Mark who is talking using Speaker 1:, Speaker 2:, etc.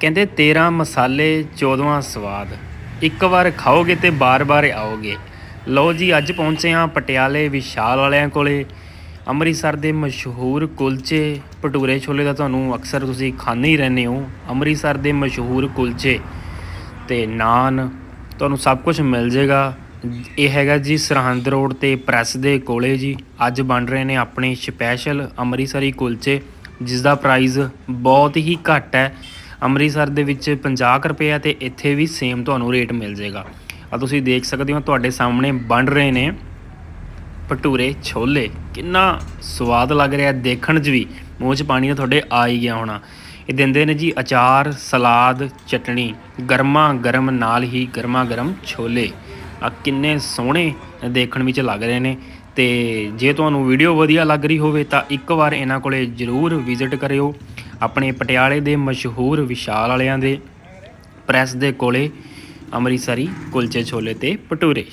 Speaker 1: ਕਹਿੰਦੇ 13 ਮਸਾਲੇ 14ਵਾਂ ਸਵਾਦ। ਇੱਕ ਵਾਰ ਖਾਓਗੇ ਤੇ ਬਾਰ-ਬਾਰ ਆਓਗੇ। ਲਓ ਜੀ, ਅੱਜ ਪਹੁੰਚੇ ਹਾਂ ਪਟਿਆਲੇ ਵਿਸ਼ਾਲ ਵਾਲਿਆਂ ਕੋਲੇ। ਅੰਮ੍ਰਿਤਸਰ ਦੇ ਮਸ਼ਹੂਰ ਕੁਲਚੇ। ਭਟੂਰੇ ਛੋਲੇ ਦਾ ਤੁਹਾਨੂੰ ਅਕਸਰ ਤੁਸੀਂ ਖਾਂਦੇ ਹੀ ਰਹਿੰਦੇ ਹੋ। ਅੰਮ੍ਰਿਤਸਰ ਦੇ ਮਸ਼ਹੂਰ ਕੁਲਚੇ ਤੇ ਨਾਨ। ਤੁਹਾਨੂੰ ਸਭ ਕੁਝ ਮਿਲ ਜਾਏਗਾ। ਇਹ ਹੈਗਾ ਜੀ ਸਰਹੰਦ ਰੋਡ ਤੇ ਪ੍ਰੈਸ ਦੇ ਕੋਲੇ ਜੀ। ਅੱਜ ਬਣ ਰਹੇ ਨੇ ਆਪਣੇ ਸਪੈਸ਼ਲ ਅੰਮ੍ਰਿਤਸਰੀ ਕੁਲਚੇ ਜਿਸ ਦਾ ਪ੍ਰਾਈਸ ਬਹੁਤ ਹੀ ਘੱਟ ਹੈ। ਅੰਮ੍ਰਿਤਸਰ ਦੇ ਵਿੱਚ 50 ਕੁ ਰੁਪਏ ਆ ਤੇ ਇੱਥੇ ਵੀ ਸੇਮ ਤੁਹਾਨੂੰ ਰੇਟ ਮਿਲ ਜਾਏਗਾ। ਆ ਤੁਸੀਂ ਦੇਖ ਸਕਦੇ ਹੋ, ਤੁਹਾਡੇ ਸਾਹਮਣੇ ਬਣ ਰਹੇ ਨੇ ਭਟੂਰੇ ਛੋਲੇ। ਕਿੰਨਾ ਸਵਾਦ ਲੱਗ ਰਿਹਾ ਦੇਖਣ 'ਚ ਵੀ। ਮੂੰਹ 'ਚ ਪਾਣੀ ਤਾਂ ਤੁਹਾਡੇ ਆ ਹੀ ਗਿਆ ਹੋਣਾ। ਇਹ ਦਿੰਦੇ ਨੇ ਜੀ ਅਚਾਰ, ਸਲਾਦ, ਚਟਣੀ। ਗਰਮਾ ਗਰਮ, ਨਾਲ ਹੀ ਗਰਮਾ ਗਰਮ ਛੋਲੇ। ਆ ਕਿੰਨੇ ਸੋਹਣੇ ਦੇਖਣ ਵਿੱਚ ਲੱਗ ਰਹੇ ਨੇ। ਤੇ ਜੇ ਤੁਹਾਨੂੰ ਵੀਡੀਓ ਵਧੀਆ ਲੱਗ ਰਹੀ ਹੋਵੇ ਤਾਂ ਇੱਕ ਵਾਰ ਇਹਨਾਂ ਕੋਲੇ ਜਰੂਰ ਵਿਜ਼ਿਟ ਕਰਿਓ। ਆਪਣੇ ਪਟਿਆਲੇ ਦੇ ਮਸ਼ਹੂਰ ਵਿਸ਼ਾਲ ਵਾਲਿਆਂ ਦੇ ਪ੍ਰੈਸ ਦੇ ਕੋਲੇ ਅੰਮ੍ਰਿਤਸਰੀ ਕੁਲਚੇ ਛੋਲੇ ਤੇ ਭਟੂਰੇ।